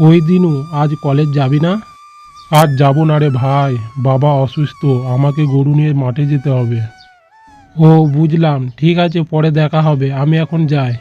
ওই দিনও আজ কলেজ যাবি না? আজ যাব না রে ভাই, বাবা অসুস্থ, আমাকে গরু নিয়ে মাঠে যেতে হবে। ও, বুঝলাম, ঠিক আছে, পরে দেখা হবে, আমি এখন যাই।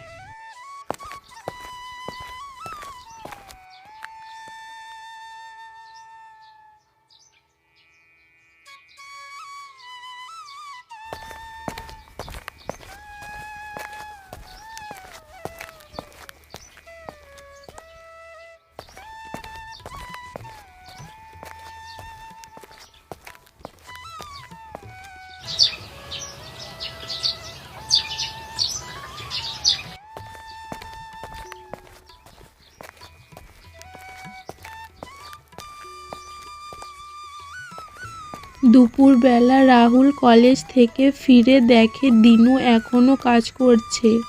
দুপুরবেলা রাহুল কলেজ থেকে ফিরে দেখে দিনু এখনও কাজ করছে।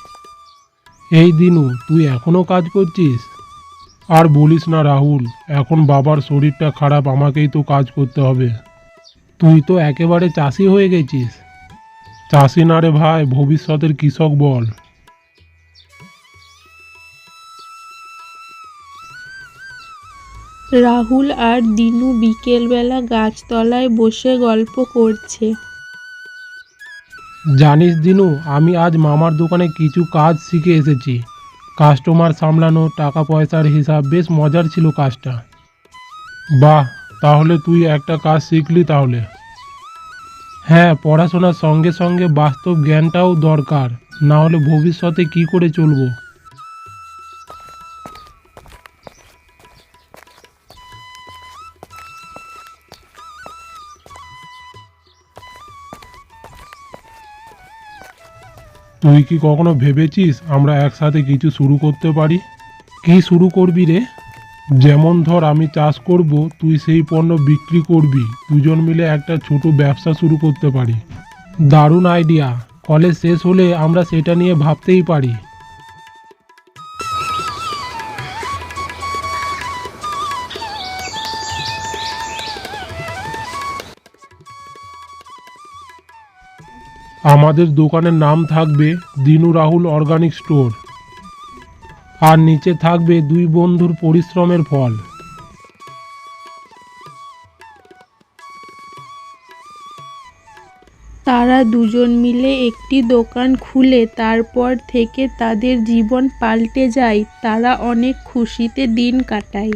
এই দিনু, তুই এখনও কাজ করছিস? আর বলিস না রাহুল, এখন বাবার শরীরটা খারাপ, আমাকেই তো কাজ করতে হবে। তুই তো একেবারে চাষি হয়ে গেছিস। চাষি না রে ভাই, ভবিষ্যতের কৃষক বল। রাহুল আর দিনু বিকেলবেলা গাছতলায় বসে গল্প করছে। জানিস দিনু, আমি আজ মামার দোকানে কিছু কাজ শিখে এসেছি। কাস্টমার সামলানো টাকা পয়সার হিসাব বেশ মজার ছিল কাজটা। বাহ, তাহলে তুই একটা কাজ শিখলি তাহলে। হ্যাঁ পড়াশোনার সঙ্গে সঙ্গে বাস্তব জ্ঞানটাও দরকার না হলে ভবিষ্যতে কি করে চলবো? তুই কি কখনো ভেবেছিস আমরা একসাথে কিছু শুরু করতে পারি? কি শুরু করবি রে? যেমন ধর আমি চাষ করব, তুই সেই পণ্য বিক্রি করবি, দুজন মিলে একটা ছোট ব্যবসা শুরু করতে পারি। দারুণ আইডিয়া কলেজ শেষ হলে আমরা সেটা নিয়ে ভাবতেই পারি। আমাদের দোকানের নাম থাকবে দিনু রাহুল অর্গানিক স্টোর। আর নিচে থাকবে দুই বন্ধুর পরিশ্রমের ফল। তারা দুজন মিলে একটি দোকান খুলে তারপর থেকে তাদের জীবন পাল্টে যায়। তারা অনেক খুশিতে দিন কাটায়।